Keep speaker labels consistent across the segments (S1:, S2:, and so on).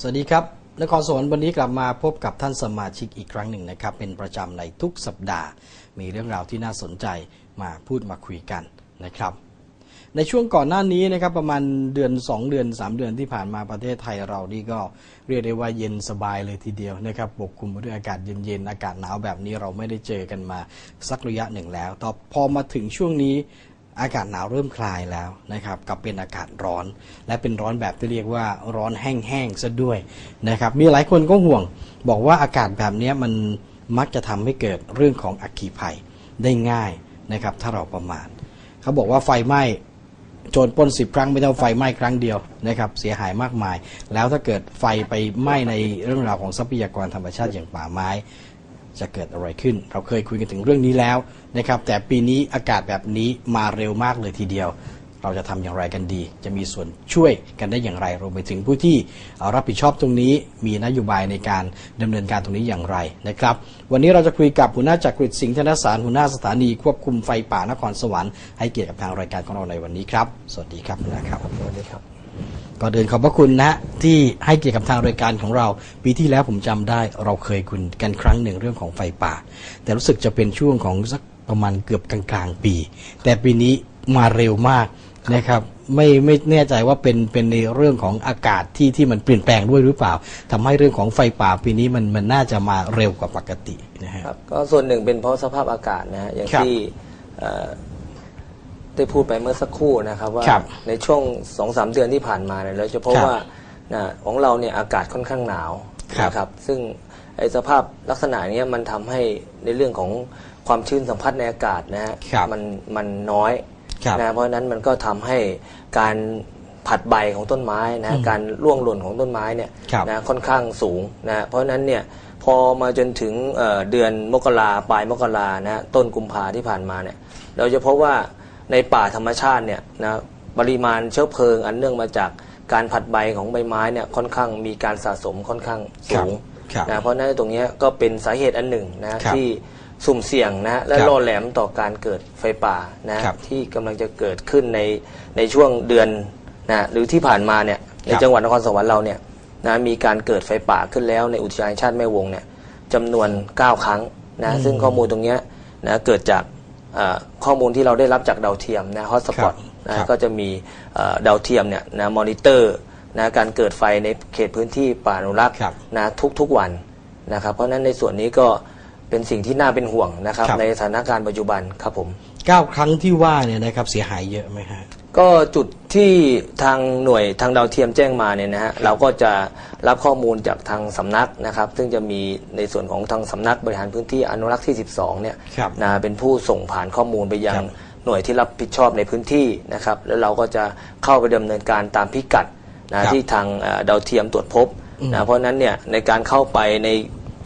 S1: สวัสดีครับนครสวรรค์วันนี้กลับมาพบกับท่านสมาชิกอีกครั้งหนึ่งนะครับ เป็นประจำในทุกสัปดาห์ มีเรื่องราวที่น่าสนใจมาพูดมาคุยกันนะครับ ในช่วงก่อนหน้านี้นะครับประมาณเดือน 2 เดือน 3 เดือนที่ผ่านมาประเทศไทยเรานี่ก็เรียกได้ว่าเย็นสบายเลยทีเดียวนะครับปกคลุมไปด้วยอากาศเย็นๆอากาศหนาวแบบนี้เราไม่ได้เจอกันมาสักระยะหนึ่งแล้ว ต่อพอมาถึงช่วงนี้ อากาศหนาวเริ่มคลายแล้วนะครับกับเป็นอากาศร้อน และเป็นร้อนแบบที่เรียกว่าร้อนแห้งๆซะด้วยนะครับมีหลายคนก็ห่วง บอกว่าอากาศแบบนี้มันมักจะทำให้เกิดเรื่องของอัคคีภัยได้ง่ายนะครับถ้าเราประมาทเขาบอกว่าไฟไหม้โจรป้นสิบครั้งไม่เท่าไฟไหม้ครั้งเดียวนะครับเสียหายมากมาย แล้วถ้าเกิดไฟไปไหม้ในเรื่องราวของทรัพยากรธรรมชาติอย่างป่าไม้ จะเกิดอะไรขึ้น เราเคยคุยกันถึงเรื่องนี้แล้วนะครับ แต่ปีนี้อากาศแบบนี้มาเร็วมากเลยทีเดียว เราจะทำอย่างไรกันดี จะมีส่วนช่วยกันได้อย่างไรรวมไปถึงผู้ที่รับผิดชอบตรงนี้ มีนโยบายในการดำเนินการตรงนี้อย่างไรนะครับ วันนี้เราจะคุยกับหัวหน้าจักริดสิงห์ธนสารหัวหน้าสถานีควบคุมไฟป่านครสวรรค์ให้เกียรติกับทางรายการของเราในวันนี้ครับ สวัสดีครับหัวหน้าครับ
S2: สวัสดีครับ
S1: ก่อนเดินขอบพระคุณนะฮะที่ให้เกียรติกับทางรายการของเรา ปีที่แล้วผมจำได้เราเคยคุยกันครั้งหนึ่งเรื่องของไฟป่า แต่รู้สึกจะเป็นช่วงของสักประมาณเกือบกลางๆปี แต่ปีนี้มาเร็วมากนะครับไม่ไม่แน่ใจว่าเป็นเป็นในเรื่องของอากาศที่ที่มันเปลี่ยนแปลงด้วยหรือเปล่าทำให้เรื่องของไฟป่าปีนี้มันมันน่าจะมาเร็วกว่าปกตินะฮะ
S2: ครับก็ส่วนหนึ่งเป็นเพราะสภาพอากาศนะฮะอย่าง
S1: ครับ
S2: ที่เอ่อ ได้พูดไปเมื่อสักครู่นะครับว่า
S1: ครับ
S2: ในช่วงสองสามเดือนที่ผ่านมาเนี่ยเราจะพบ
S1: ครับ
S2: ว่านะของเราเนี่ยอากาศค่อนข้างหนาว
S1: ครับ
S2: นะครับซึ่งไอสภาพลักษณะเนี้ยมันทำให้ในเรื่องของความชื้นสัมผัสในอากาศนะฮะ
S1: ครับ
S2: มันมันน้อย
S1: ครับ
S2: นะเพราะฉะนั้นมันก็ทำให้การผัดใบของต้นไม้นะการร่วงหล่นของต้นไม้เนี่ย
S1: ครับ
S2: นะค่อนข้างสูงนะเพราะฉะนั้นเนี่ยพอมาจนถึงเอ่อเดือนมกราปลายมกรานะต้นกุมภาที่ผ่านมาเนี่ยเราจะพบว่า ในป่าธรรมชาติเนี่ยนะปริมาณเชื้อเพลิง อันเนื่องมาจากการผัดใบของใบไม้เนี่ยค่อนข้างมีการสะสมค่อนข้างสูง
S1: ครับ
S2: นะเพราะฉะนั้นตรงเนี้ยก็เป็นสาเหตุอันหนึ่งนะครับที่สุ่มเสี่ยงนะและ
S1: ครับ
S2: ล่อแหลมต่อการเกิดไฟป่านะ
S1: ครับ
S2: ที่กำลังจะเกิดขึ้นในในช่วงเดือนนะหรือที่ผ่านมาเนี่ยใน
S1: ครับ
S2: จังหวัดนครสวรรค์เราเนี่ยนะมีการเกิดไฟป่าขึ้นแล้วในอุทยานแห่งชาติแม่วงเนี่ยจำนวน 9 ครั้งนะซึ่งข้อมูลตรงเนี้ยนะเกิดจากเอ่อ ข้อมูลที่เราได้รับจากดาวเทียมนะฮอตสปอต
S1: ครั
S2: นะ
S1: บ
S2: ก็จะมีเอ่อดาวเทียมเนี่ยนะมอนิเตอร์นะการเกิดไฟในเขตพื้นที่ป่าอนุรักษ์
S1: ครับ
S2: นะทุกๆวันนะครับ เพราะฉะนั้นในส่วนนี้ก็เป็นสิ่งที่น่าเป็นห่วงนะครับ
S1: ครับ
S2: ในสถานการณ์ปัจจุบันครับผม
S1: เก้าครั้งที่ว่าเนี่ยนะครับเสียหายเยอะไหมฮะ
S2: ก็จุดที่ทางหน่วยทางดาวเทียมแจ้งมาเนี่ยนะฮะเราก็จะรับข้อมูลจากทางสำนักนะครับ ซึ่งจะมีในส่วนของทางสำนักบริหารพื้นที่อนุรักษ์ที่ 12เนี่ย
S1: ครับ
S2: นะเป็นผู้ส่งผ่านข้อมูลไปยั
S1: ค
S2: ง
S1: รับ
S2: หน่วยที่รับผิดชอบในพื้นที่นะครับ แล้วเราก็จะเข้าไปดำเนินการตามพิกัด
S1: ครั
S2: นะ
S1: บ
S2: ที่ทางเอ่อดาวเทียมตรวจพบ
S1: อืม
S2: นะเพราะฉะนั้นเนี่ยในการเข้าไปใน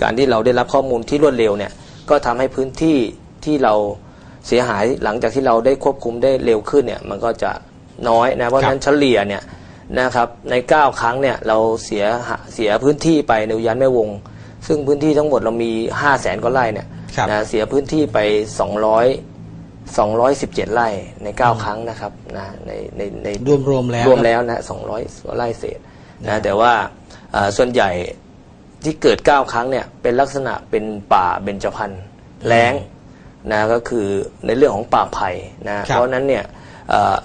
S2: การที่เราได้รับข้อมูลที่รวดเร็วเนี่ยก็ทำให้พื้นที่ที่เรา เสียหายหลังจากที่เราได้ควบคุมได้เร็วขึ้นเนี่ยมันก็จะน้อยนะเพราะฉะนั้นเฉลี่ยเนี่ยนะครับใน 9 ครั้งเนี่ยเราเสียหาเสียพื้นที่ไปในอุทยานแม่วง ซึ่งพื้นที่ทั้งหมดเรามี 5 0 0แสนกว่าไร่เนี่ย
S1: ครับ
S2: นะเสียพื้นที่ไป 200 217 ไร่ใน 9 ครั้งนะครับนะในในใน
S1: รวมรวมๆแล้ว
S2: รวมแล้วนะ200กว่าไร่เศษนะแต่ว่าเอ่อส่วนใหญ่ที่เกิด 9 ครั้งเนี่ยเป็นลักษณะเป็นป่าเบญจพรรณแล้ง นะก็คือในเรื่องของป่าไผ่นะเพราะฉะนั้นเนี่ยเอ่อ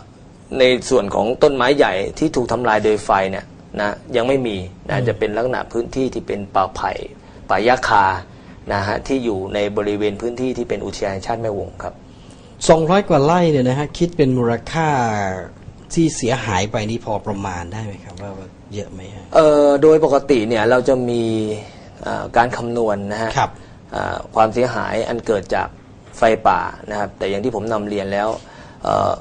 S2: ในส่วนของต้นไม้ใหญ่ที่ถูกทำลายโดยไฟเนี่ยนะยังไม่มีนะจะเป็นลักษณะพื้นที่ที่เป็นป่าไผ่ป่ายาคานะฮะที่อยู่ในบริเวณพื้นที่ที่เป็นอุทยานแห่งชาติแม่วงครับ
S1: สองร้อยกว่าไร่เนี่ยนะฮะคิดเป็นมูลค่าที่เสียหายไปนี่พอประมาณได้ไหมครับว่าว่าเยอะไหมฮะ
S2: เอ่อโดยปกติเนี่ยเราจะมีเอ่อการคำนวณนะฮะ
S1: ครับ
S2: เอ่อความเสียหายอันเกิดจาก ไฟป่านะครับ แต่อย่างที่ผมนำเรียนแล้วเอ่อ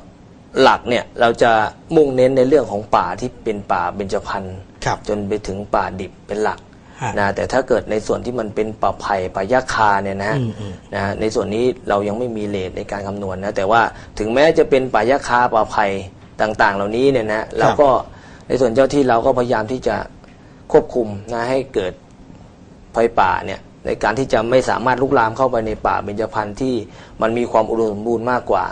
S2: หลักเนี่ยเราจะมุ่งเน้นในเรื่องของป่าที่เป็นป่าเบญจพรรณ
S1: ครับ
S2: จนไปถึงป่าดิบเป็นหลัก
S1: ฮะ
S2: นะแต่ถ้าเกิดในส่วนที่มันเป็นป่าไผ่ป่ายาคาเนี่ยนะฮะ
S1: อืมอืม
S2: นะฮะในส่วนนี้เรายังไม่มีเลทในการคำนวณนะแต่ว่าถึงแม้จะเป็นป่ายาคาป่าไผ่ต่างๆ เหล่านี้เนี่ยนะเราก็ในส่วนเจ้าที่เราก็พยายามที่จะควบคุมนะให้เกิดไฟป่าเนี่ย ในการที่จะไม่สามารถลุกลามเข้าไปในป่าเบญจพรรณที่มันมีความอุดมสมบูรณ์มากกว่า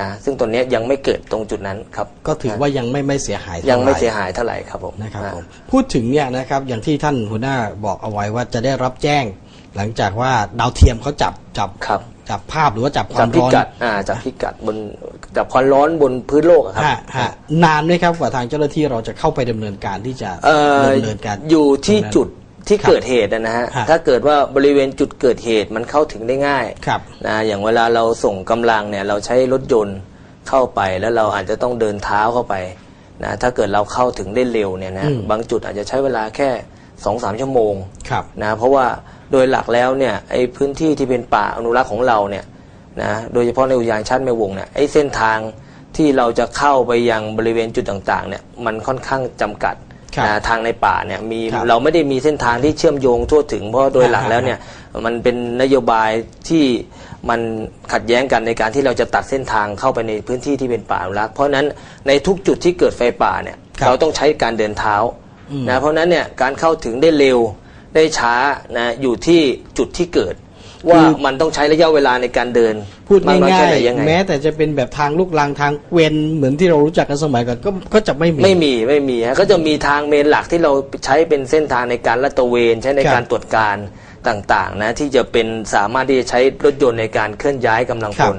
S2: นะซึ่งตัวเนี้ยยังไม่เกิดตรงจุดนั้นครับ
S1: ก็ถือว่ายังไม่ไม่เสียหายท่า
S2: ยังไม่
S1: หร่
S2: เสียหายเท่าไหร่ครับผม
S1: นะครับ
S2: นะ
S1: ผมพูดถึงเนี่ยนะครับอย่างที่ท่านหัวหน้าบอกเอาไว้ว่าจะได้รับแจ้ง หลังจากว่าดาวเทียมเขาจับจับ
S2: ครับ
S1: จับภาพหรือว่าจับควา
S2: จับ
S1: ม
S2: พิ
S1: ร้อน
S2: กัดอ่าจับพิกัดบนจับความร้อนบนพื้นโลกอะครับ
S1: ฮะฮะนานไหมครับกว่าทางเจ้าหน้าที่เราจะเข้าไปดำเนินการที่จะ
S2: เอ่อ
S1: ดำเนินการ
S2: อยู่ที่
S1: ตรงนั้น
S2: จุด ที่
S1: ครับ
S2: เกิดเหตุนะฮะ
S1: ฮะ
S2: ถ้าเกิดว่าบริเวณจุดเกิดเหตุมันเข้าถึงได้ง่าย
S1: ครับ
S2: นะอย่างเวลาเราส่งกำลังเนี่ยเราใช้รถยนต์เข้าไปแล้วเราอาจจะต้องเดินเท้าเข้าไปนะถ้าเกิดเราเข้าถึงได้เร็วเนี่ยนะ
S1: อืม
S2: บางจุดอาจจะใช้เวลาแค่สองสามชั่วโมง
S1: ครับ
S2: นะเพราะว่าโดยหลักแล้วเนี่ยไอ้พื้นที่ที่เป็นป่าอนุรักษ์ของเราเนี่ยนะโดยเฉพาะในอุทยานชาติแม่วงเนี่ยไอ้เส้นทางที่เราจะเข้าไปยังบริเวณจุดต่างๆเนี่ยมันค่อนข้างจำกัด
S1: ครับ
S2: นะทางในป่าเนี่ยมี
S1: ครับ
S2: เราไม่ได้มีเส้นทางที่เชื่อมโยงทั่วถึง เพราะโดยหลัก
S1: อ่า
S2: แล้วเนี่ยมันเป็นนโยบายที่มันขัดแย้งกันในการที่เราจะตัดเส้นทางเข้าไปในพื้นที่ที่เป็นป่าอนุรักษ์เพราะฉะนั้นในทุกจุดที่เกิดไฟป่าเนี่ย
S1: ครับ
S2: เราต้องใช้การเดินเท้า
S1: อืม
S2: นะเพราะฉะนั้นเนี่ยการเข้าถึงได้เร็วได้ช้านะอยู่ที่จุดที่เกิด ว่ามันต้องใช้ระยะเวลาในการเดิน
S1: พูด
S2: มากน้อย
S1: ง่า
S2: แค่
S1: ย
S2: ไหนยังไง
S1: ๆแม้แต่จะเป็นแบบทางลูกรังทางเกวียนเหมือนที่เรารู้จักกันสมัยก่อนก็ก็จะไม่มี
S2: ไม่มีไม่มีฮะก็จะมีทางเมนหลักที่เราใช้เป็นเส้นทางในการลาดตระเวนใช้ใน
S1: ครับ
S2: การตรวจการต่างๆนะที่จะเป็นสามารถที่จะใช้รถยนต์ในการเคลื่อนย้ายกำลังพล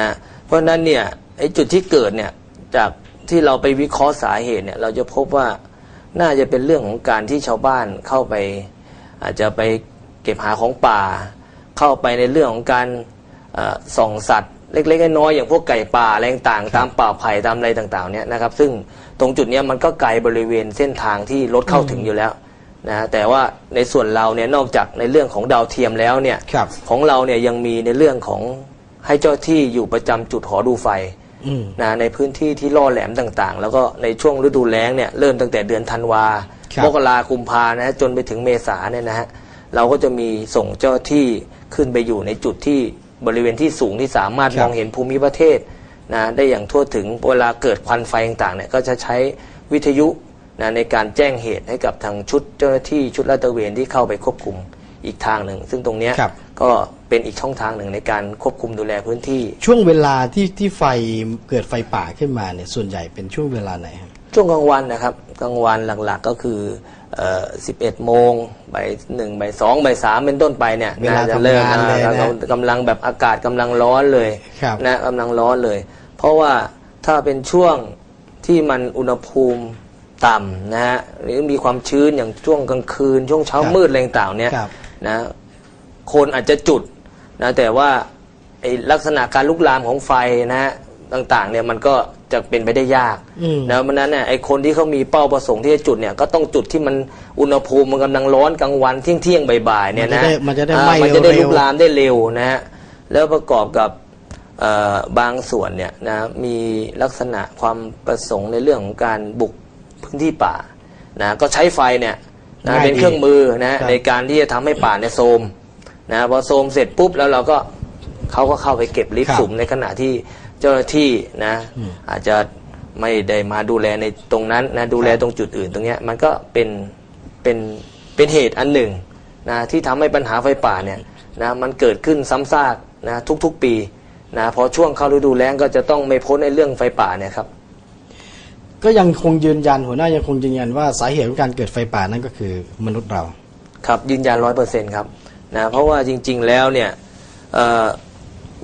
S2: นะเพราะฉะนั้นเนี่ยไอ้จุดที่เกิดเนี่ยจากที่เราไปวิเคราะห์สาเหตุเนี่ยเราจะพบว่าน่าจะเป็นเรื่องของการที่ชาวบ้านเข้าไป อาจจะไปเก็บหาของป่า เข้าไปในเรื่องของการเอ่อส่องสัตว์เล็กๆน้อยๆอย่างพวกไก่ป่าอะไรต่างๆตามป่าไผ่ตามอะไรต่างๆเนี่ยนะครับ ซึ่งตรงจุดเนี้ยมันก็ไกลบริเวณเส้นทางที่รถเข้าถึงอยู่แล้วนะแต่ว่าในส่วนเราเนี่ยนอกจากในเรื่องของดาวเทียมแล้วเนี่ย
S1: ครับ
S2: ของเราเนี่ยยังมีในเรื่องของให้เจ้าที่อยู่ประจำจุดหอดูไฟ
S1: อืม
S2: นะในพื้นที่ที่ล่อแหลมต่างๆ แล้วก็ในช่วงฤดูแล้งเนี่ยเริ่มตั้งแต่เดือนธันวา
S1: ครับ
S2: มกราคุมพานะฮะจนไปถึงเมษาเนี่ยนะฮะเราก็จะมีส่งเจ้าที่ ขึ้นไปอยู่ในจุดที่บริเวณที่สูงที่สามารถ
S1: ครับ
S2: มองเห็นภูมิประเทศนะได้อย่างทั่วถึงเวลาเกิดควันไฟต่างๆเนี่ยก็จะใช้วิทยุนะในการแจ้งเหตุให้กับทางชุดเจ้าหน้าที่ชุดลาดตระเวนที่เข้าไปควบคุมอีกทางหนึ่ง ซึ่งตรงเนี้ย
S1: ครับ
S2: ก็เป็นอีกช่องทางหนึ่งในการควบคุมดูแลพื้นที่
S1: ช่วงเวลาที่ที่ไฟเกิดไฟป่าขึ้นมาเนี่ยส่วนใหญ่เป็นช่วงเวลาไหนครับ
S2: ช่วงกลางวันนะครับกลางวันหลักๆก็คือเอ่อ11 โมงบ่ายหนึ่งบ่ายสองบ่ายสามเป็นต้นไปเนี่ย
S1: เวลา
S2: น่จะเริ่ม
S1: ทำงานเลยนะ
S2: อ่ากำลังแบบอากาศกำลังร้อนเลย
S1: ครับ
S2: นะกำลังร้อนเลย เพราะว่าถ้าเป็นช่วงที่มันอุณหภูมิต่ำนะฮะหรือมีความชื้นอย่างช่วงกลางคืน ช่วงเช้า
S1: ครับ
S2: มืดอะไรต่างๆเนี่ย
S1: ครับ
S2: นะคนอาจจะจุดนะแต่ว่าไอ้ลักษณะการลุกลามของไฟนะฮะต่างๆเนี่ยมันก็ จะเป็นไปได้ยาก
S1: อืม
S2: นะเพราะฉะนั้นเนี่ยไอ้คนที่เขามีเป้าประสงค์ที่จะจุดเนี่ยก็ต้องจุดที่มันอุณหภูมิมันกำลังร้อนกลางวันเที่ยงเที่ยงๆบ่ายๆเนี่ยนะ
S1: มันจะได้
S2: อ่า
S1: ไหม้
S2: มันจะได้
S1: เร็วๆ
S2: ลุกลามได้เร็วนะฮะแล้วประกอบกับเอ่อบางส่วนเนี่ยนะมีลักษณะความประสงค์ในเรื่องของการบุกพื้นที่ป่านะก็ใช้ไฟเนี่ยนะ
S1: ง่าย
S2: เป็นเครื่องมือนะ
S1: ครับ
S2: ในการที่จะทำให้ป่าเนี่ยโทรมนะพอโทรมเสร็จปุ๊บแล้วเราก็เขาก็เข้าไปเก็บลิฟ
S1: ครั
S2: ต์
S1: บ
S2: สุ่มในขณะที่ เจ้าหน้าที่นะอาจจะไม่ได้มาดูแลในตรงนั้นนะดูแล
S1: ครับ
S2: ตรงจุดอื่นตรงเนี้ยมันก็เป็นเป็นเป็นเหตุอันหนึ่งนะที่ทำให้ปัญหาไฟป่าเนี่ยนะมันเกิดขึ้นซ้ำซากนะทุกๆปีนะพอช่วงเข้าฤดูแล้งก็จะต้องไม่พ้นในเรื่องไฟป่าเนี่ยครับ
S1: ก็ยังคงยืนยันหัวหน้ายังคงยืนยันว่าสาเหตุของการเกิดไฟป่านั่นก็คือมนุษย์เรา
S2: ครับยืนยันร้อยเปอร์เซ็นต์ครับนะเพราะว่าจริง ๆแล้วเนี่ยเอ่อ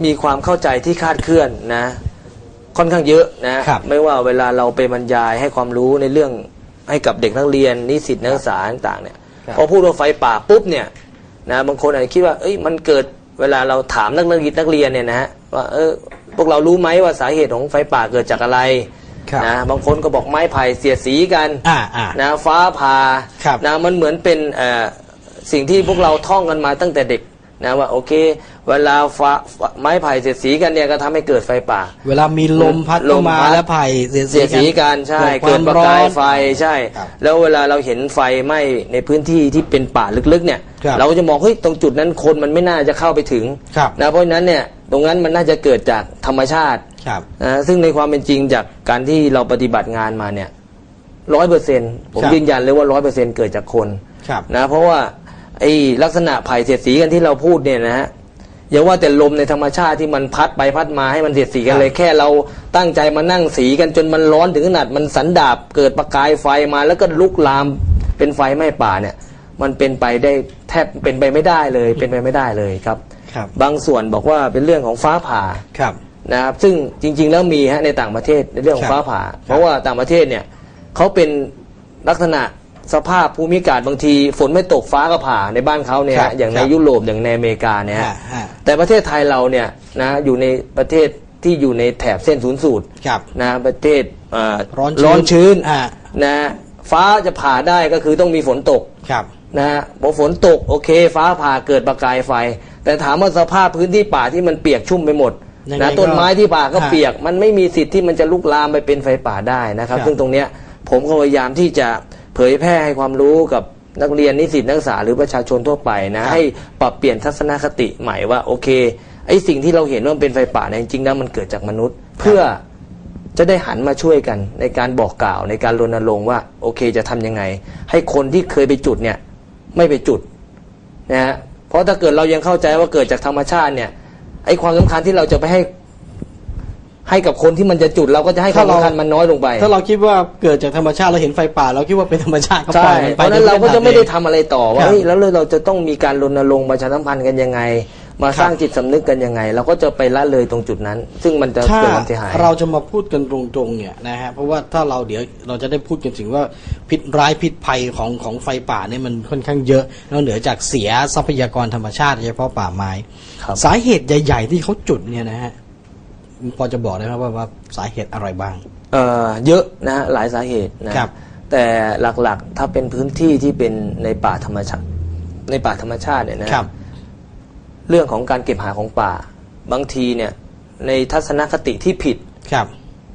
S2: มีความเข้าใจที่คลาดเคลื่อนนะ ค่อนข้างเยอะนะครับ ไม่ว่าเวลาเราไปบรรยายให้ความรู้ในเรื่องให้กับเด็กนักเรียนนิสิตนักศึกษาต่างๆเนี่ย
S1: ครับ
S2: พอพูดว่าไฟป่าปุ๊บเนี่ยนะบางคนอาจจะคิดว่าเอ้ยมันเกิดเวลาเราถามนักเรียนนักเรียนเนี่ยนะฮะว่าเออพวกเรารู้ไหมว่าสาเหตุของไฟป่าเกิดจากอะไร
S1: ครับ
S2: นะบางคนก็บอกไม้ไผ่เสียดสีกัน
S1: อ่าอ่า
S2: นะฟ้าผ่า
S1: ครับ
S2: นะมันเหมือนเป็นเอ่อสิ่งที่พวกเราท่องกันมาตั้งแต่เด็กนะว่าโอเค เวลาฟ้าฟ้าไม้ไผ่เสียดสีกันเนี่ยก็ทำให้เกิดไฟป่า
S1: เวลามีลมพัด
S2: ล
S1: เข้ามมา
S2: พัด
S1: แล้วไผ่เสียด
S2: เสียดสีกันใช่
S1: เกิ
S2: เกิ
S1: ด
S2: ด
S1: ค
S2: ป
S1: วาม
S2: ระ
S1: ร้
S2: กา
S1: อยน
S2: ไฟใช่
S1: ครับ
S2: แล้วเวลาเราเห็นไฟไหม้ในพื้นที่ที่เป็นป่าลึกๆ เนี่ย
S1: ครับ
S2: เราก็จะมองเฮ้ยตรงจุดนั้นคนมันไม่น่าจะเข้าไปถึง
S1: ครับ
S2: นะเพราะฉะนั้นเนี่ยตรงนั้นมันน่าจะเกิดจากธรรมชาติ
S1: ครับ
S2: นะซึ่งในความเป็นจริงจากการที่เราปฏิบัติงานมาเนี่ยร้อยเปอร์เซ็นผม
S1: ครับ
S2: ยืนยันเลยว่าร้อยเปอร์เซ็นเกิดจากคน
S1: ครับ
S2: นะเพราะว่าไอ้ลักษณะไผ่เสียดสีกันที่เราพูดเนี่ยนะฮะ อย่าว่าแต่ลมในธรรมชาติที่มันพัดไปพัดมาให้มันเสียดสีกันเลยแค่เราตั้งใจมานั่งสีกันจนมันร้อนถึงขนาดมันสันดาบเกิดประกายไฟมาแล้วก็ลุกลามเป็นไฟไหม้ป่าเนี่ย มันเป็นไปได้แทบเป็นไปไม่ได้เลย เป็นไปไม่ได้เลยครับ
S1: ครับ
S2: บางส่วนบอกว่าเป็นเรื่องของฟ้าผ่า
S1: ครับ
S2: นะครับ ซึ่งจริง ๆ แล้วมีฮะในต่างประเทศในเรื่องขอ
S1: ครั
S2: ง
S1: บ
S2: ฟ้าผ่า
S1: ครับ
S2: เพราะว่าต่างประเทศเนี่ยเขาเป็นลักษณะ สภาพภูมิอากาศบางที ฝนไม่ตกฟ้าก็ผ่าในบ้านเขาเนี่ย
S1: ครั
S2: ฮะ
S1: บ
S2: อย่างใน
S1: ครับ
S2: ยุโรปอย่างในอเมริกาเนี่ยฮะ
S1: ฮะฮะ
S2: แต่ประเทศไทยเราเนี่ยนะอยู่ในประเทศที่อยู่ในแถบเส้นศูนย์สูตร
S1: ครับ
S2: นะประเทศเอ่อ
S1: ร้อน
S2: ร้อนชื้น
S1: อ่า
S2: นะฟ้าจะผ่าได้ก็คือต้องมีฝนตก
S1: ครับ
S2: นะฮะพอฝนตกโอเค ฟ้าผ่าเกิดประกายไฟ แต่ถามว่าสภาพพื้นที่ป่าที่มันเปียกชุ่มไปหมด
S1: ยังไง
S2: นะ
S1: ก็
S2: ต้นไม้ที่ป่าก็
S1: ฮะ
S2: เปียก มันไม่มีสิทธิ์ที่มันจะลุกลามไปเป็นไฟป่าได้นะครับ
S1: ครับ
S2: ซึ่งตรงเนี้ยผมก็พยายามที่จะ เผยแพร่ให้ความรู้กับนักเรียนนิสิตนักศึกษาหรือประชาชนทั่วไปนะ ให้ปรับเปลี่ยนทัศนคติใหม่ว่าโอเคไอ้สิ่งที่เราเห็นว่ามันเป็นไฟป่าเนี่ยจริงๆแล้วมันเกิดจากมนุษย์ เพื่อจะได้หันมาช่วยกัน ในการบอกกล่าวในการรณรงค์ว่า โอเคจะทำยังไง ให้คนที่เคยไปจุดเนี่ย ไม่ไปจุดนะฮะเพราะถ้าเกิดเรายังเข้าใจว่าเกิดจากธรรมชาติเนี่ยไอ้ความสำคัญที่เราจะไปให้ ให้กับคนที่มันจะจุดเราก็จะให้ความ
S1: ถ้าเรา
S2: สำคัญมันน้อยลงไป
S1: ถ้าเราคิดว่าเกิดจากธรรมชาติเราเห็นไฟป่า เราคิดว่าเป็นธรรมชาติก็ป
S2: ใช่
S1: ล่อยมัน
S2: เพ
S1: ไป
S2: ราะฉะนั้นเราก็จะไม่ได้ทำอะไรต่อว่า
S1: ครับ
S2: เฮ้ยแล้วเราจะต้องมีการรณรงค์ประชาสัมพันธ์กันยังไง มาสร้างจิตสำนึกกันยังไง เราก็จะไปละเลยตรงจุดนั้น ซึ่งมันจะ
S1: ถ้า
S2: เกิดความเสียหาย
S1: เราจะมาพูดกันตรงๆเนี่ยนะฮะเพราะว่าถ้าเราเดี๋ยวเราจะได้พูดกันถึงว่าพิษร้ายพิษภัยของของไฟป่าเนี่ยมันค่อนข้างเยอะนอกเหนือจากเสียทรัพยากรธรรมชาติโดยเฉพาะป่าไม้
S2: ครับ
S1: สาเหตุใหญ่ ๆ ที่เขาจุดเนี่ยนะฮะ พอจะบอกได้ไหมว่าว่าสาเหตุอะไรบ้าง
S2: เอ่อเยอะนะฮะหลายสาเหตุนะครับ แต่หลักๆถ้าเป็นพื้นที่ที่เป็นในป่าธรรมชาติ ในป่าธรรมชาติเนี่ยนะครับ เรื่องของการเก็บหาของป่า บางทีเนี่ยในทัศนคติที่ผิด
S1: ครับ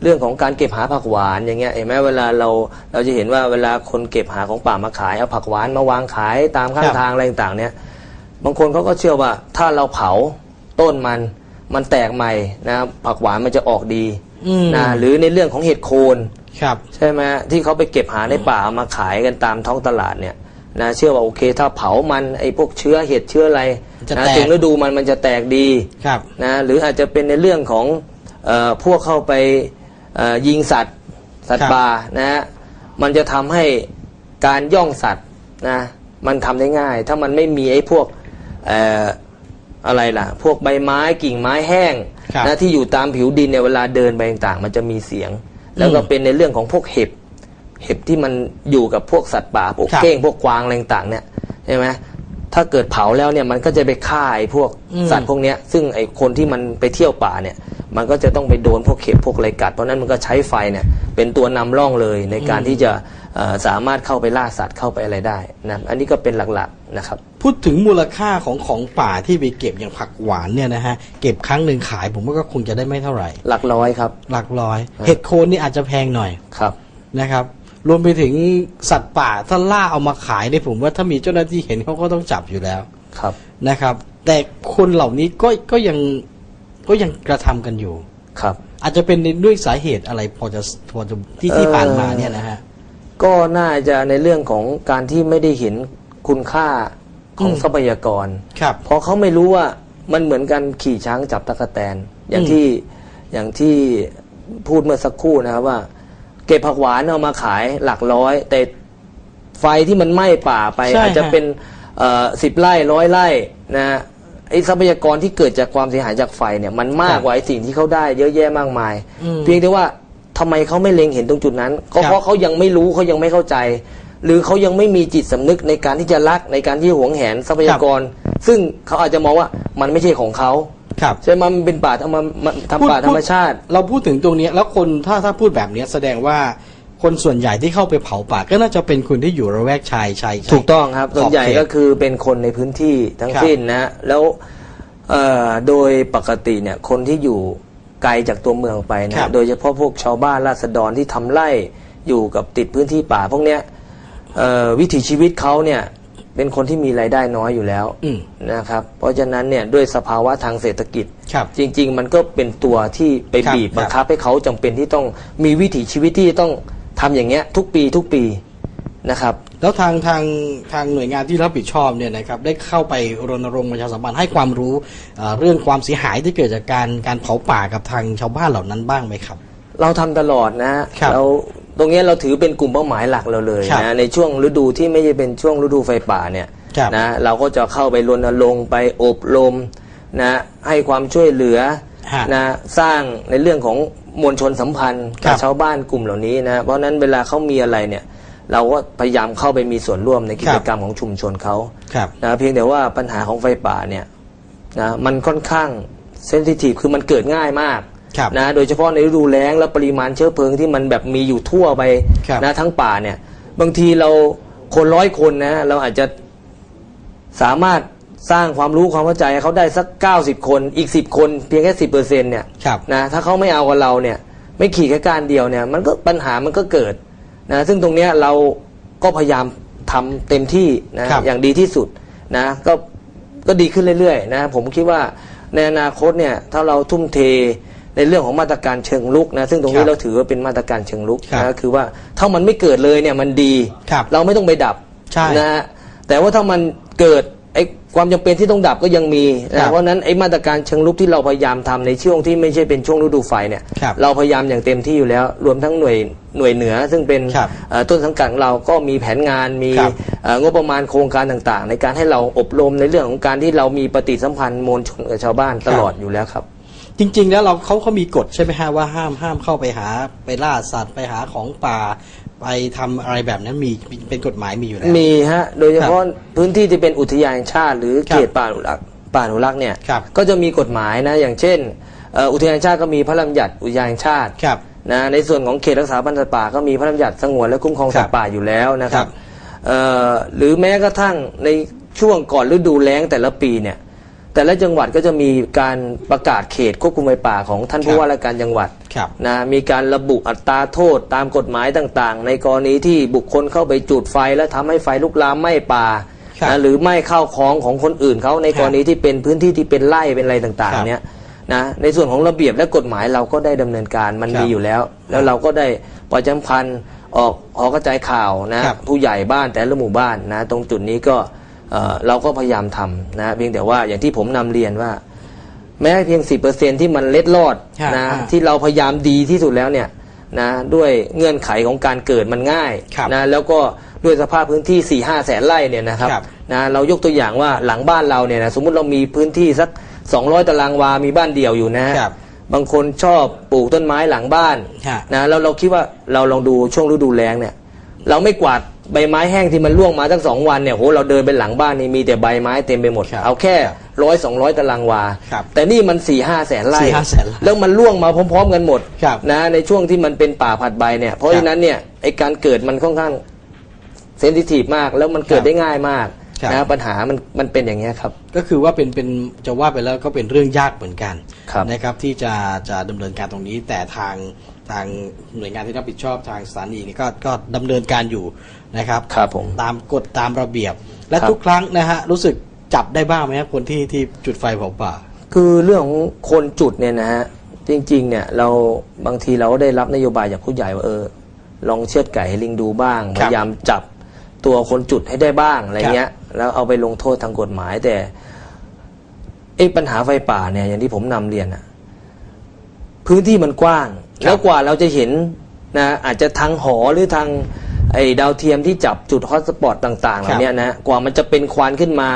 S2: เรื่องของการเก็บหาผักหวานอย่างเงี้ยเห็นไหมเวลาเราเราจะเห็นว่าเวลาคนเก็บหาของป่ามาขายเอาผักหวานมาวางขายตามข้า
S1: ครั
S2: ง
S1: บ
S2: ทางอะไรต่างๆเนี่ย บางคนเขาก็เชื่อว่าถ้าเราเผาต้นมัน มันแตกใหม่นะผักหวานมันจะออกดี
S1: อืม
S2: นะหรือในเรื่องของเห็ดโคน
S1: ครับ
S2: ใช่ไหมที่เขาไปเก็บหาในป่าเอามาขายกันตามท้องตลาดเนี่ยนะเชื่อว่าโอเค ถ้าเผามันไอ้พวกเชื้อเห็ดเชื้ออะไร
S1: จะ
S2: นะ
S1: แตก
S2: ถึงฤดูมันมันจะแตกดี
S1: ครับ
S2: นะหรืออาจจะเป็นในเรื่องของเออพวกเข้าไปเอ่อยิงสัตว์สัต
S1: ครั
S2: ว์
S1: บ
S2: ป่านะฮะมันจะทำให้การย่องสัตว์นะมันทำได้ง่าย ถ้ามันไม่มีไอ้พวกเอ่อ อะไรล่ะ พวกใบไม้กิ่งไม้แห้ง
S1: ครับ
S2: นะที่อยู่ตามผิวดินเนี่ยเวลาเดินไปต่างๆ มันจะมีเสียง แล้วก็
S1: อืม
S2: เป็นในเรื่องของพวกเห็บ เห็บที่มันอยู่กับพวกสัตว์ป่าพวก
S1: ครับ
S2: เก้งพวกกวางอะไรต่างๆเนี่ยใช่ไหมถ้าเกิดเผาแล้วเนี่ยมันก็จะไปฆ่าไอ้พวก
S1: อืม
S2: สัตว์พวกเนี้ยซึ่งไอ้คนที่มันไปเที่ยวป่าเนี่ย มันก็จะต้องไปโดนพวกเห็บพวกอะไรกัด เพราะฉะนั้นมันก็ใช้ไฟเนี่ยเป็นตัวนำร่องเลยในการที่จะเอ่อสามารถเข้าไปล่าสัตว์เข้าไปอะไรได้นะอันนี้ก็เป็นหลักๆนะครับ
S1: พูดถึงมูลค่าของของป่าที่ไปเก็บอย่างผักหวานเนี่ยนะฮะเก็บครั้งหนึ่งขายผมว่าก็คงจะได้ไม่เท่าไหร่
S2: หลักร้อยครับ
S1: หลักร้อย เห็ดโคนนี่อาจจะแพงหน่อย
S2: ครับ
S1: นะครับรวมไปถึงสัตว์ป่าถ้าล่าเอามาขายเนี่ยผมว่าถ้ามีเจ้าหน้าที่เห็นเขาก็ต้องจับอยู่แล้ว
S2: ครับ
S1: นะครับ แต่คนเหล่านี้ก็ก็ยัง ก็ยังกระทำกันอยู่
S2: ครับ
S1: อาจจะเป็นด้วยสาเหตุอะไรพอจะพอจะที่ที่ผ่านมาเนี่ยนะฮะ
S2: ก็น่าจะในเรื่องของการที่ไม่ได้เห็นคุณค่าของ
S1: อืม
S2: ทรัพยากร
S1: ครับ
S2: เพราะเขาไม่รู้ว่ามันเหมือนกันขี่ช้างจับตะกแตน อย่าง
S1: อืม
S2: ที่อย่างที่พูดเมื่อสักครู่นะครับว่า เก็บผักหวานเอามาขายหลักร้อย แต่ไฟที่มันไหม้ป่าไป
S1: ใช่
S2: อาจจะ
S1: ฮะ
S2: เป็นสิบไร่ร้อยไร่นะ ไอ้ทรัพยากรที่เกิดจากความเสียหายจากไฟเนี่ยมันมากกว่าไอ้สิ่งที่เขาได้เยอะแยะมากมาย
S1: อืม
S2: เพียงแต่ว่าทำไมเขาไม่เล็งเห็นตรงจุดนั้นก็
S1: ครับ
S2: เพราะเขายังไม่รู้เขายังไม่เข้าใจ หรือเขายังไม่มีจิตสำนึกในการที่จะรักในการที่หวงแหนทรัพยากร ซึ่งเขาอาจจะมองว่ามันไม่ใช่ของเขา
S1: ครับ
S2: ใช่ไหมมันเป็นป่าธรรมมัน
S1: พูด
S2: ทำป่าธรรมชาติ
S1: เราพูดถึงตรงเนี้ยแล้วคนถ้าถ้าพูดแบบเนี้ยแสดงว่า คนส่วนใหญ่ที่เข้าไปเผาป่าก็น่าจะเป็นคนที่อยู่ระแวกชายชายชาย
S2: ถูกต้องครับ
S1: ขอบ
S2: ส่วนใหญ่
S1: เขต
S2: ก็คือเป็นคนในพื้นที่ทั้ง
S1: ครับ
S2: สิ้นนะแล้วเอ่อโดยปกติเนี่ยคนที่อยู่ไกลจากตัวเมืองไป
S1: ครั
S2: นะ
S1: บ
S2: โดยเฉพาะพวกชาวบ้านราษฎรที่ทำไร่อยู่กับติดพื้นที่ป่า พวกเนี้ยเอ่อวิถีชีวิตเขาเนี่ยเป็นคนที่มีรายได้น้อยอยู่แล้ว
S1: อืม
S2: นะครับ เพราะฉะนั้นเนี่ยด้วยสภาวะทางเศรษฐกิจ
S1: ครับ
S2: จริง ๆ มันก็เป็นตัวที่ไป
S1: ครับ
S2: บีบ
S1: ครับ
S2: บังคับให้เขาจำเป็นที่ต้องมีวิถีชีวิตที่ต้อง ทำอย่างเงี้ยทุกปีทุกปีนะครับ
S1: แล้วทางทางทางหน่วยงานที่รับผิดชอบเนี่ยนะครับได้เข้าไปรณรงค์ประชาสัมพันธ์ให้ความรู้เอ่อเรื่องความเสียหายที่เกิดจากการการเผาป่ากับทางชาวบ้านเหล่านั้นบ้างไหมครับ
S2: เราทำตลอดนะครับเราตรงเนี้ยเราถือเป็นกลุ่มเป้าหมายหลักเราเลย
S1: ครับ
S2: นะในช่วงฤดูที่ไม่ใช่เป็นช่วงฤดูไฟป่าเนี่ย
S1: ครับ
S2: นะเราก็จะเข้าไปรณรงค์ไปอบรมนะให้ความช่วยเหลือ
S1: ฮะ
S2: นะสร้างในเรื่องของ มวลชนสัมพันธ์
S1: ครั
S2: กับบชาวบ้านกลุ่มเหล่านี้นะเพราะฉะนั้นเวลาเขามีอะไรเนี่ย เราก็พยายามเข้าไปมีส่วนร่วมในกิจกรรมของชุมชนเขา
S1: ครับ
S2: นะเพียงแต่ว่าปัญหาของไฟป่าเนี่ยนะมันค่อนข้างเซนซิทีฟคือมันเกิดง่ายมาก
S1: ครับ
S2: นะโดยเฉพาะในฤดูแล้งและปริมาณเชื้อเพลิงที่มันแบบมีอยู่ทั่วไป
S1: ครับ
S2: นะทั้งป่าเนี่ยบางทีเราคนร้อยคนนะเราอาจจะสามารถ สร้างความรู้ความเข้าใจให้เขาได้สัก 90 คนอีก 10 คนเพียงแค่สิบเปอร์เซ็นต์เนี่ย
S1: ครับ
S2: นะถ้าเขาไม่เอากับเราเนี่ยไม่ขี่แค่การเดียวเนี่ยมันก็ปัญหามันก็เกิดนะซึ่งตรงเนี้ยเราก็พยายามทำเต็มที่นะครับ อย่างดีที่สุดนะก็ก็ดีขึ้นเรื่อยๆนะผมคิดว่าในอนาคตเนี่ยถ้าเราทุ่มเทในเรื่องของมาตรการเชิงลุกนะซึ่งตรง
S1: ครั
S2: นี้
S1: บ
S2: เราถือว่าเป็นมาตรการเชิงลุก
S1: ครับ
S2: นะคือว่าถ้ามันไม่เกิดเลยเนี่ยมันดี
S1: ครับ
S2: เราไม่ต้องไปดับ
S1: ใช่
S2: นะฮะแต่ว่าถ้ามันเกิด ไอ้ความจำเป็นที่ต้องดับก็ยังมี
S1: ครั
S2: นะ
S1: บ
S2: เพราะฉะนั้นไอ้มาตรการเชิงลุกที่เราพยายามทำในช่วงที่ไม่ใช่เป็นช่วงฤดูไฟเนี่ย
S1: ครับ
S2: เราพยายามอย่างเต็มที่อยู่แล้ว รวมทั้งหน่วยหน่วยเหนือ ซึ่งเป็น
S1: ครับ
S2: เอ่อต้นสังกัดของเราก็มีแผนงานมี
S1: ครับ
S2: เอ่องบประมาณโครงการต่างๆ ในการให้เราอบรมในเรื่องของการที่เรามีปฏิสัมพันธ์มวลชนกับชาวบ้านตลอดอยู่แล้วครับ
S1: จริง ๆ แล้วเราเขาเขามีกฎใช่ไหมฮะว่าห้ามห้ามเข้าไปหาไปล่าสัตว์ไปหาของป่า ไปทำอะไรแบบนั้นมีมีเป็นกฎหมายมีอยู่แล้ว
S2: มีฮะ โดยเฉพาะพื้นที่ที่เป็นอุทยานแห่งชาติ หรือ
S1: ครั
S2: เข
S1: บ
S2: ตป่าอนุรักษ์ป่าอนุรักษ์เนี่ย
S1: ครับ
S2: ก็จะมีกฎหมายนะ อย่างเช่นเอ่ออุทยานแห่งชาติก็มีพระราชบัญญัติอุทยานแห่งชาติ
S1: ครับ
S2: นะในส่วนของเขตรักษาพันธุ์สัตว์ป่าก็มีพระราชบัญญัติสงวนและคุ้มครองสัตว์ป่าอยู่แล้วนะค
S1: ครั
S2: รับบเอ่อหรือแม้กระทั่งในช่วงก่อนฤดูแล้งแต่ละปีเนี่ย แต่ละจังหวัดก็จะมีการประกาศเขตควบคุมไฟป่าของท่านผู้ว่าราชการจังหวัด
S1: ครับ
S2: นะมีการระบุอัตราโทษตามกฎหมายต่างๆ ในกรณีที่บุคคลเข้าไปจุดไฟแล้วทำให้ไฟลุกลามไหม้ป่า
S1: ครับ
S2: นะหรือไหม้ข้าวของของคนอื่นเขาใน
S1: ครับ
S2: กรณีที่เป็นพื้นที่ที่เป็นไร่เป็นอะไรต่าง
S1: ครับ
S2: ๆเนี่ยนะในส่วนของระเบียบและกฎหมายเราก็ได้ดำเนินการมัน
S1: ครับ
S2: มีอยู่แล้ว แล้วเราก็ได้ประจำพันธ์ออกออกกระจายข่าวนะครับ ผู้ใหญ่บ้านแต่ละหมู่บ้านนะตรงจุดนี้ก็ เอ่อเราก็พยายามทำนะเพียงแต่ว่าอย่างที่ผมนำเรียนว่า แม้เพียง 10%ที่มันเล็ดลอด
S1: ฮะ
S2: นะ
S1: ฮะ
S2: ที่เราพยายามดีที่สุดแล้วเนี่ยนะด้วยเงื่อนไขของการเกิดมันง่าย
S1: ครับ
S2: นะแล้วก็ด้วยสภาพพื้นที่4ี่ห้าแสนไร่เนี่ยนะครับ
S1: ครับ
S2: นะเรายกตัวอย่างว่าหลังบ้านเราเนี่ยนะสมมุติเรามีพื้นที่สัก 200 ตารางวา มีบ้านเดี่ยวอยู่นะฮะ
S1: ครับ
S2: บางคนชอบปลูกต้นไม้หลังบ้าน
S1: ฮะ
S2: นะแล้วเราคิดว่าเราลองดูช่วงฤดูแล้งเนี่ย เราไม่กวาด ใบไม้แห้งที่มันร่วงมาตั้งสองวันเนี่ยโหเราเดินไปหลังบ้านนี่มีแต่ใบไม้เต็มไปหมด
S1: ครับ
S2: เอาแค่ร้อยสองร้อยตารางวา
S1: ครับ
S2: แต่นี่มันสี่ห้าแสนไร่
S1: สี่ห้าแสนไร่
S2: แล้วมันร่วงมาพร้อม ๆ กันหมด
S1: ครับ
S2: นะในช่วงที่มันเป็นป่าผัดใบเนี่ยเพราะ
S1: ครับ
S2: ฉะนั้นเนี่ยไอการเกิดมันค่อนข้างเซนซิทีฟมากแล้วมันเกิด
S1: ครับ
S2: ได้ง่ายมาก
S1: ครับ
S2: นะปัญหามันมันเป็นอย่างเงี้ยครับ
S1: ก็คือว่าเป็นเป็นจะว่าไปแล้วก็เป็นเรื่องยากเหมือนกัน
S2: ครับ
S1: นะครับที่จะจะดำเนินการตรงนี้แต่ทาง ทางหน่วยงานที่รับผิดชอบทางสถานีนี่ก็ก็ดำเนินการอยู่นะครับ
S2: ครับผม
S1: ตามกฎตามระเบียบ และ
S2: ครับ
S1: ทุกครั้งนะฮะรู้สึกจับได้บ้างไหมครับคนที่ที่จุดไฟเผาป่า
S2: คือเรื่องของคนจุดเนี่ยนะฮะจริงๆเนี่ยเราบางทีเราก็ได้รับนโยบายจากผู้ใหญ่ว่าเออ ลองเชือดไก่ให้ลิงดูบ้าง
S1: ค
S2: พ
S1: รับ
S2: ยายามจับตัวคนจุดให้ได้บ้างอะไรเงี้ย แล้วเอาไปลงโทษทางกฎหมายแต่ไอ้ปัญหาไฟป่าเนี่ยอย่างที่ผมนำเรียนอะพื้นที่มันกว้าง แล้วกว่าเราจะเห็นนะอาจจะทางหอหรือทางไอ้ดาวเทียมที่จับจุดฮอตสปอตต่างๆเหล่าเนี้ยนะกว่ามันจะเป็นควันขึ้นมา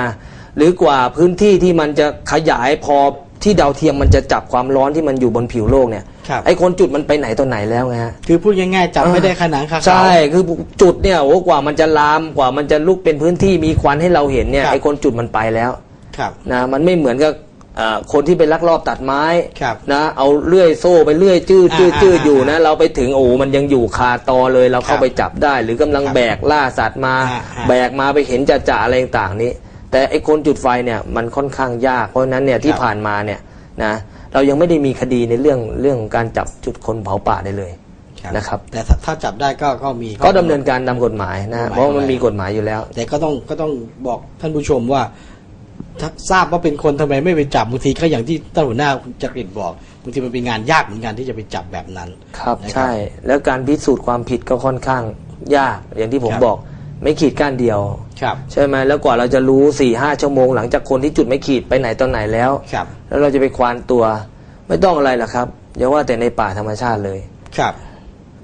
S2: หรือกว่าพื้นที่ที่มันจะขยายพอที่ดาวเทียมมันจะจับความร้อนที่มันอยู่บนผิวโลกเนี่ย
S1: ครับ
S2: ไอ้คนจุดมันไปไหนตอนไหนแล้วไงฮะ
S1: คือพูดง่ายๆจับไม่ได้ขนังคาเขา
S2: ใช่คือจุดเนี่ยโอ้กว่ามันจะลามกว่ามันจะลุกเป็นพื้นที่มีควันให้เราเห็นเนี่ย
S1: ครับ
S2: ไอ้คนจุดมันไปแล้ว
S1: ครับ
S2: นะมันไม่เหมือนกับเอ่อคนที่ไปลักลอบตัดไม้
S1: ครับ
S2: นะเอาเลื่อยโซ่ไปเลื่อยจืดจืด
S1: อ่า
S2: จืด
S1: อ่า
S2: อยู่
S1: อ่า
S2: นะ เราไปถึงโอ้มันยังอยู่คาตอเลยเราเข้า
S1: ครับ
S2: ไปจับได้ หรือกำลัง
S1: ครับ
S2: แบกล่าสัตว์มา
S1: อ่าอ่า
S2: แบกมาไปเห็นจะจะอะไรต่างๆนี้ แต่ไอ้คนจุดไฟเนี่ยมันค่อนข้างยาก เพราะฉะนั้นเนี่ยที่
S1: ครับ
S2: ผ่านมาเนี่ยนะเรายังไม่ได้มีคดีในเรื่องเรื่องของการจับจุดคนเผาป่าได้เลย นะครับ
S1: แต่ถ้าถ้าจับได้ก็ก็มีข้อ
S2: ก็ดำเนินการตามกฎหมายนะ
S1: กฎหมาย
S2: เพราะมัน
S1: เข้าไป
S2: มีกฎหมายอยู่แล้ว
S1: แต่ก็ต้องก็ต้องบอกท่านผู้ชมว่า ถ้าทราบว่าเป็นคนทำไมไม่ไปจับบางทีก็อย่างที่ท่านหัวหน้าคุณจักริดบอกบางทีมันเป็นงานยากเหมือนกันที่จะไปจับแบบนั้น
S2: ครับ
S1: นะครับ
S2: ใช่ แล้วการพิสูจน์ความผิดก็ค่อนข้างยากอย่างที่ผม
S1: ครับ
S2: บอกไม่ขีดก้านเดียว
S1: ครับ
S2: ใช่ไหมแล้วกว่าเราจะรู้สี่ห้าชั่วโมงหลังจากคนที่จุดไม่ขีดไปไหนตอนไหนแล้ว
S1: ครับ
S2: แล้วเราจะไปควานตัว ไม่ต้องอะไรหรอกครับอย่าว่าแต่ในป่าธรรมชาติเลย
S1: ครับ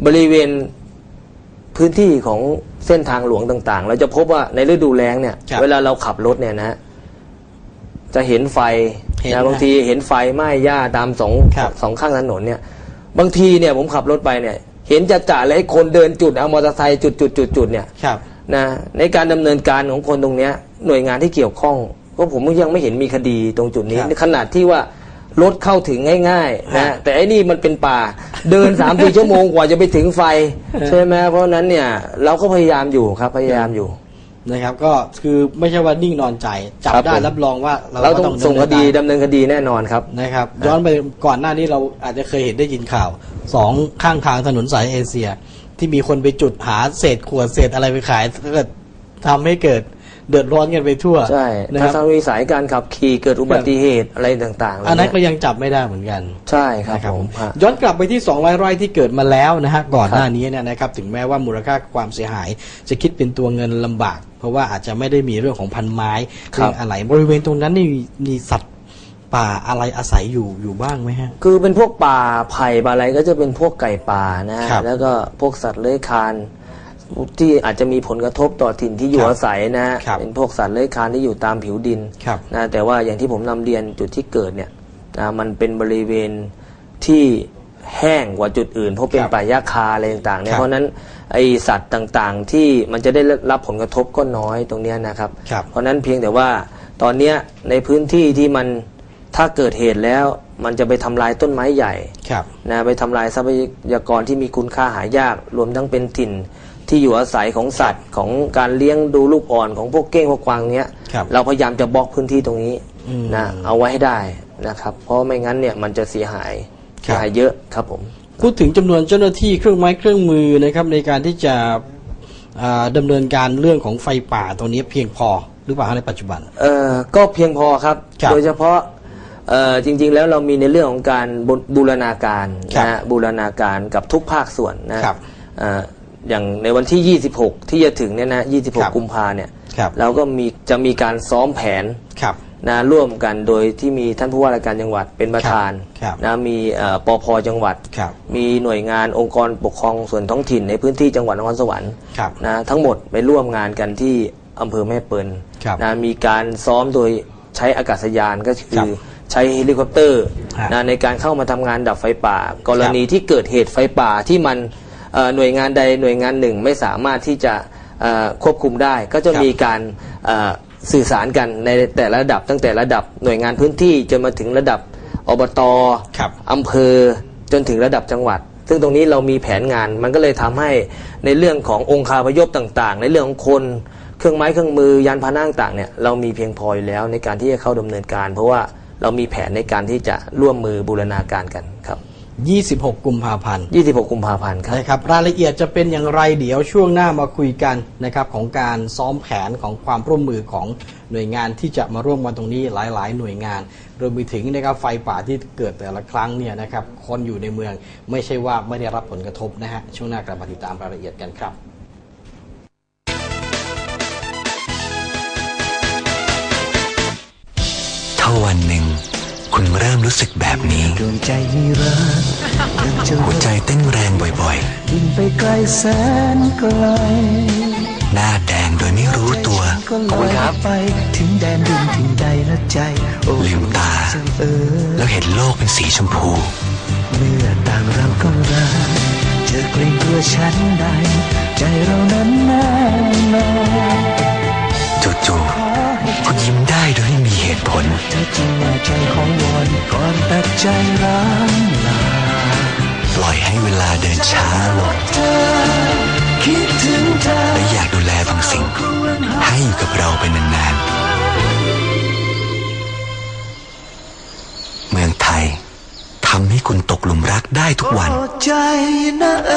S2: บริเวณพื้นที่ของเส้นทางหลวงต่างๆ เราจะพบว่าในฤดูแล้งเนี่ย
S1: ครับ
S2: เวลาเราขับรถเนี่ยนะ จะเห็นไฟ
S1: เห็น
S2: นะ
S1: นะ
S2: บางทีเห็นไฟไหม้หญ้าตามสอง
S1: ครับ
S2: สองข้างถนนเนี่ย บางทีเนี่ยผมขับรถไปเนี่ย เห็นจะจ่าเลยคนเดินจุดเอามอเตอร์ไซค์จุดจุดจุดจุดเนี่ย
S1: ครับ
S2: นะในการดำเนินการของคนตรงเนี้ยหน่วยงานที่เกี่ยวข้องก็ผมก็ยังไม่เห็นมีคดีตรงจุดนี้
S1: ครับ
S2: ในขนาดที่ว่ารถเข้าถึงง่ายๆ
S1: ฮะ
S2: นะแต่ไอ้นี่มันเป็นป่า เดินสามสี่ชั่วโมงกว่าจะไปถึงไฟ ใช่ไหมเพราะฉะนั้นเนี่ยเราก็พยายามอยู่ครับพยายามอยู่
S1: นะครับ ก็คือไม่ใช่ว่านิ่งนอนใจ จับ
S2: ครับ
S1: ได้
S2: ผม
S1: รับรองว่าเรา
S2: เรา
S1: ก็
S2: ต้องส่ง
S1: ดำ
S2: ค
S1: เนิน
S2: ดี
S1: ตาม
S2: ดำเนินคดีแน่นอนครับ
S1: นะครับ ย้อนไปก่อนหน้านี้เราอาจจะเคยเห็นได้ยินข่าวสองข้างทางถนนสายเอเชีย ที่มีคนไปจุดหาเศษขวดเศษอะไรไปขายเกิดทำให้เกิด เดือดร้อนกันไปทั่ว
S2: ใช่
S1: นะค
S2: ทั
S1: รับ
S2: ศนวิสัยการขับขี่เกิดอุบัติเหตุอะไรต่างๆ
S1: อันนั้นก็
S2: เย
S1: ยังจับไม่ได้เหมือนกัน
S2: ใช่ครับ
S1: นะครับ
S2: ผมฮะ
S1: ย้อนกลับไปที่ 200 ไร่ที่เกิดมาแล้วนะฮะก่อนหน้านี้เนี่ยนะครับถึงแม้ว่ามูลค่าความเสียหาย จะคิดเป็นตัวเงินลำบาก เพราะว่าอาจจะไม่ได้มีเรื่องของพันไม้
S2: ครับ
S1: เรื่องอะไรบริเวณตรงนั้นนี่มีมีสัตว์ป่าอะไรอาศัยอยู่อยู่บ้างไหมฮะ
S2: คือเป็นพวกป่าไผ่ป่าอะไรก็จะเป็นพวกไก่ป่านะฮะ
S1: ครับ
S2: แล้วก็พวกสัตว์เลื้อยคลาน ที่อาจจะมีผลกระทบต่อถิ่นที่อยู่
S1: ครับ
S2: อาศัยนะฮะ
S1: ครับ
S2: เป็นพวกสัตว์เลื้อยคลานที่อยู่ตามผิวดิน
S1: ครับ
S2: นะแต่ว่าอย่างที่ผมนำเรียนจุดที่เกิดเนี่ยนะมันเป็นบริเวณที่แห้งกว่าจุดอื่นเพราะเป็น
S1: ครับ
S2: ป่าหญ้าคาอะไรต่างๆเนี่
S1: ค
S2: ย
S1: รับ
S2: เพราะฉะนั้นไอสัตว์ต่างๆ ที่มันจะได้รับผลกระทบก็น้อยตรงเนี้ยนะครับ
S1: ครับ
S2: เพราะฉะนั้นเพียงแต่ว่าตอนเนี้ยในพื้นที่ที่มันถ้าเกิดเหตุแล้วมันจะไปทำลายต้นไม้ใหญ่
S1: ครับ
S2: นะไปทำลายทรัพยากรที่มีคุณค่าหายาก รวมทั้งเป็นถิ่น ที่อยู่อาศัยของสัตว์ของการเลี้ยงดูลูกอ่อนของพวกเก้งพวกกวางเนี้ย
S1: ครับ
S2: เราพยายามจะบล็อกพื้นที่ตรงนี้
S1: อืม
S2: นะเอาไว้ให้ได้นะครับ เพราะไม่งั้นเนี่ยมันจะเสียหาย
S1: ครับ
S2: เสียหายเยอะครับผม
S1: พูดถึงจำนวนเจ้าหน้าที่เครื่องไม้เครื่องมือนะครับในการที่จะอ่าดำเนินการเรื่องของไฟป่าตรงนี้เพียงพอหรือเปล่าในปัจจุบัน
S2: เอ่อก็เพียงพอครับ
S1: ครับ
S2: โดยเฉพาะเอ่อจริงๆ แล้วเรามีในเรื่องของการบูบูรณาการ
S1: ครับ
S2: นะฮะบูรณาการกับทุกภาคส่วนนะครับเอ่อ อย่างในวันที่ 26 ที่จะถึงเนี่ยนะ
S1: ครับ
S2: 26 กุมภาเนี่ย
S1: ครับ
S2: เราก็มีจะมีการซ้อมแผน
S1: ครับ
S2: นะร่วมกันโดยที่มีท่านผู้ว่าราชการจังหวัดเป็นประธาน
S1: ครับ
S2: นะมีเอ่อปพจังหวัด
S1: ครับ
S2: มีหน่วยงานองค์กรปกครองส่วนท้องถิ่นในพื้นที่จังหวัดนครสวรรค์
S1: ครับ
S2: นะทั้งหมดไปร่วมงานกันที่อำเภอแม่เปิล
S1: ครับ
S2: นะมีการซ้อมโดยใช้อากาศยานก็คื
S1: ครั
S2: อบใช้เฮลิคอปเตอร์
S1: ฮะ
S2: นะในการเข้ามาทำงานดับไฟป่า กรณีที่เกิดเหตุไฟป่าที่มันเอ่อ หน่วยงานใดหน่วยงานหนึ่งไม่สามารถที่จะเอ่อควบคุมได้ ก็จะ
S1: ครับ
S2: มีการเอ่อสื่อสารกันในแต่ละระดับตั้งแต่ระดับหน่วยงานพื้นที่จนมาถึงระดับอบต
S1: ครับ
S2: อำเภอจนถึงระดับจังหวัด ซึ่งตรงนี้เรามีแผนงานมันก็เลยทำให้ในเรื่องขององค์คาพยพต่างๆ ในเรื่องของคนเครื่องไม้เครื่องมือยานพาหนะต่างๆเนี่ยเรามีเพียงพออยู่แล้วในการที่จะเข้าดำเนินการ เพราะว่าเรามีแผนในการที่จะร่วมมือบูรณาการกันครับ
S1: 26 กุมภาพันธ์
S2: 26 กุมภาพันธ์ครับ
S1: นะครับรายละเอียดจะเป็นอย่างไรเดี๋ยวช่วงหน้ามาคุยกันนะครับของการซ้อมแผนของความร่วมมือของหน่วยงานที่จะมาร่วมกันตรงนี้หลาย ๆ หน่วยงานรวมไปถึงนะครับไฟป่าที่เกิดแต่ละครั้งเนี่ยนะครับคนอยู่ในเมืองไม่ใช่ว่าไม่ได้รับผลกระทบนะฮะช่วงหน้ากลับมาติดตามรายละเอียดกันครับ
S3: ถ้าวันหนึ่ง คุณเริ่มรู้สึกแบบนี้
S4: ดวงใจมีรักดังจะ
S3: หัวใจเต้นแรงบ่อย
S4: บินไปไกลแสนไกล
S3: ๆหน้าแดงโดยไม่รู้ตัว
S4: ก็ลอยไปถึงแดนดินถึงใดละใจโอ้
S3: ลืมตา
S4: ใจเออ
S3: แล้วเห็นโลกเป็นสีชมพู
S4: เมื่อต่างเราก็รักเจอเกรงกลัวฉันใด ใจเรานั้นแน่นอน
S3: จู่ๆคุณยิ้มได้โดยไม่มี เหตุผล
S4: เธอจริงว่าใจของวอนก่อนตัดใจร้างลา
S3: ปล่อยให้เวลาเดินช้าลง
S4: เธอคิดถึงเธอ
S3: และอยากดูแลบางสิ่ง ให้อยู่กับเราไปนานๆ เมืองไทยทำให้คุณตกหลุมรักได้ทุกวัน
S4: โอ้ใจนะเอ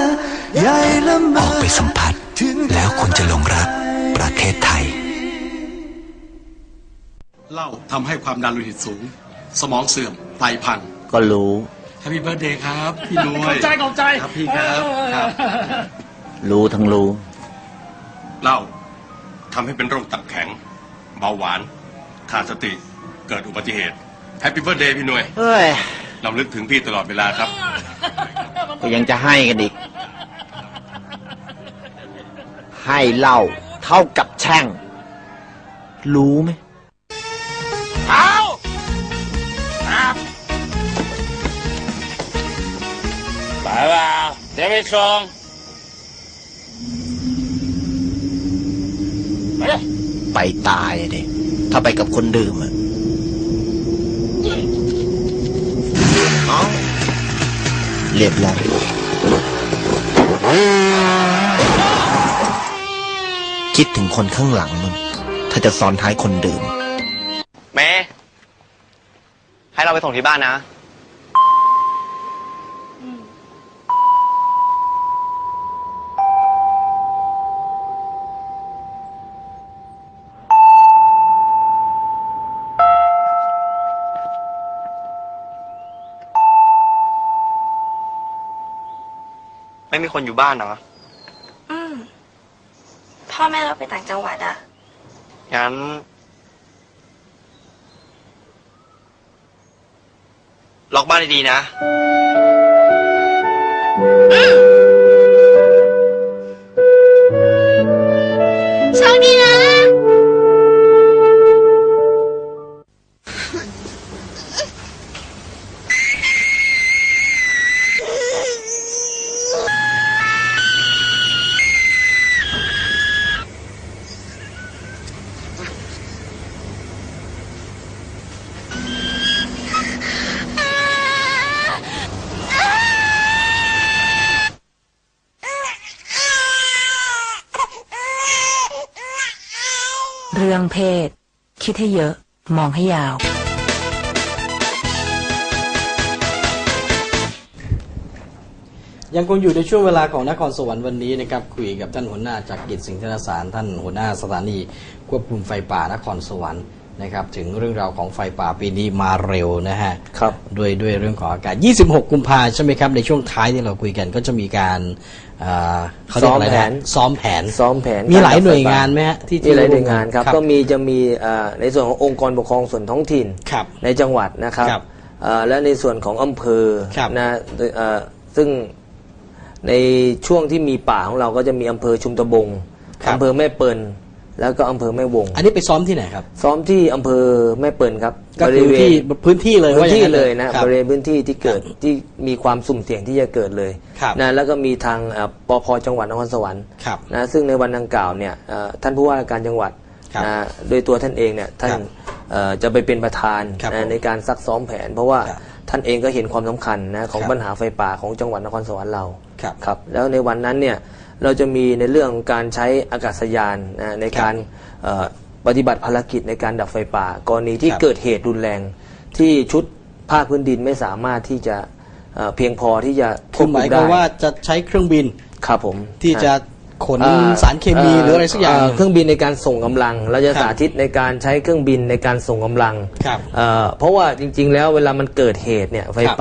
S4: อใหญ่ละเม
S3: อ
S4: อ
S3: อกไปสัมผัส แล้วคุณจะหลงรักประเทศไทย
S5: เหล้าทำให้ความดันโลหิตสูง สมองเสื่อมไตพัง
S2: ก็รู้
S5: แฮปปี้เบิร์ดเดย์ครับพี่นุ้ย
S6: ขอบใจขอบใจ
S5: ครับพี่ครับครับ
S7: รู้ทั้งรู้
S5: เหล้าทำให้เป็นโรคตับแข็ง เบาหวาน ขาดสติเกิดอุบัติเหตุแฮปปี้เบิร์ดเดย์พี่หน่วย
S6: เฮ้ย
S5: ลำลึกถึงพี่ตลอดเวลาครับ
S6: ก็ยังจะให้กันอีก ให้เหล้าเท่ากับแช่ง รู้ไหม
S7: เดี๋ยวไปส่งไปเลย
S6: ไปตายอะดิถ้าไปกับคนดื่มอะเอาเรียบร้อยคิดถึงคนข้างหลังมึงถ้าจะซ้อนท้ายคนดื่ม
S8: เมย์ให้เราไปส่งที่บ้านนะ ม่มีคนอยู่บ้านเหรอ
S9: อืม พ่อแม่เราไปต่างจังหวัดอะ
S8: งั้น ล็อกบ้านดีๆนะ
S9: โช
S10: เรื่องเพศ คิดให้เยอะ มองให้ยาว
S1: ยังคงอยู่ในช่วงเวลาของนครสวรรค์วันนี้นะครับคุยกับท่านหัวหน้าจากกิจสิงห์ธนสารท่านหัวหน้าสถานีควบคุมไฟป่านครสวรรค์นะครับถึงเรื่องราวของไฟป่าปีนี้มาเร็วนะฮะ
S2: ครับ
S1: ด้วยด้วยเรื่องของอากาศ 26 กุมภาใช่ไหมครับ ในช่วงท้ายที่เราคุยกันก็จะมีการ เอ่อเขาเรียกอะไร
S2: ซ้อมแผ
S1: นะ
S2: น
S1: ซ้อมแผน
S2: ซ้อมแผน
S1: มีหลาย
S2: กรดับ
S1: หน่วย
S2: ไฟป่
S1: งานไหมฮะที่
S2: มีหลายหน่วยงานครับ
S1: ครับ
S2: ก็มีจะมีเอ่อในส่วนขององค์กรปกครองส่วนท้องถิ่น
S1: ครับ
S2: ในจังหวัดนะครับ
S1: ครับ
S2: เอ่อและในส่วนของอำเภอ
S1: ครับ
S2: นะเอ่อซึ่งในช่วงที่มีป่าของเราก็จะมีอำเภอชุมตะบง
S1: ครับ
S2: อำเภอแม่เปิล แล้วก็อำเภอแม่วง
S1: อันนี้ไปซ้อมที่ไหนครับ
S2: ซ้อมที่อำเภอแม่เปิลครับ
S1: ก็คือที่พื้นที่เลย
S2: พื้
S1: ว่านอาง
S2: ที่
S1: นั้น
S2: เลยนะ
S1: ครับ
S2: บริเวณพื้นที่ที่เกิดที่มีความสุ่มเสี่ยงที่จะเกิดเลย
S1: ครับ
S2: นะแล้วก็มีทางเอ่อปพจังหวัดนครสวรรค์
S1: ครับ
S2: นะซึ่งในวันดังกล่าวเนี่ยเอ่อท่านผู้ว่าราชการจังหวัด
S1: ครับ
S2: นะโดยตัวท่านเองเนี่ยท่าน
S1: ครับ
S2: เอ่อจะไปเป็นประธาน
S1: ครับ
S2: นะ
S1: ผม
S2: ในการซักซ้อมแผน เพราะว่า
S1: ครับ
S2: ท่านเองก็เห็นความสำคัญนะของ
S1: ครับ
S2: ปัญหาไฟป่าของจังหวัดนครสวรรค์เรา
S1: ครับ
S2: ครับแล้วในวันนั้นเนี่ย เราจะมีในเรื่องของการใช้อากาศยานนะในการเอ่อปฏิบัติภารกิจในการดับไฟป่า กรณีที่
S1: ครับ
S2: เกิดเหตุรุนแรง ที่ชุดภาคพื้นดินไม่สามารถที่จะเอ่อเพียงพอที่จะค
S1: คื
S2: ว
S1: อบห
S2: คุ
S1: มาย
S2: ม
S1: ควา
S2: ได้
S1: มว่าจะใช้เครื่องบิน
S2: ครับผม
S1: ที่จะขน
S2: เอ่อ
S1: สารเคมีหรืออะไรสักอย่างห
S2: เอ่
S1: นึ่
S2: องเครื่องบินในการส่งกำลังเราจะ
S1: ครับ
S2: สาธิตในการใช้เครื่องบินในการส่งกำลัง
S1: ครับ
S2: เอ่อเพราะว่าจริง ๆ แล้วเวลามันเกิดเหตุเนี่ยไฟ
S1: ครับ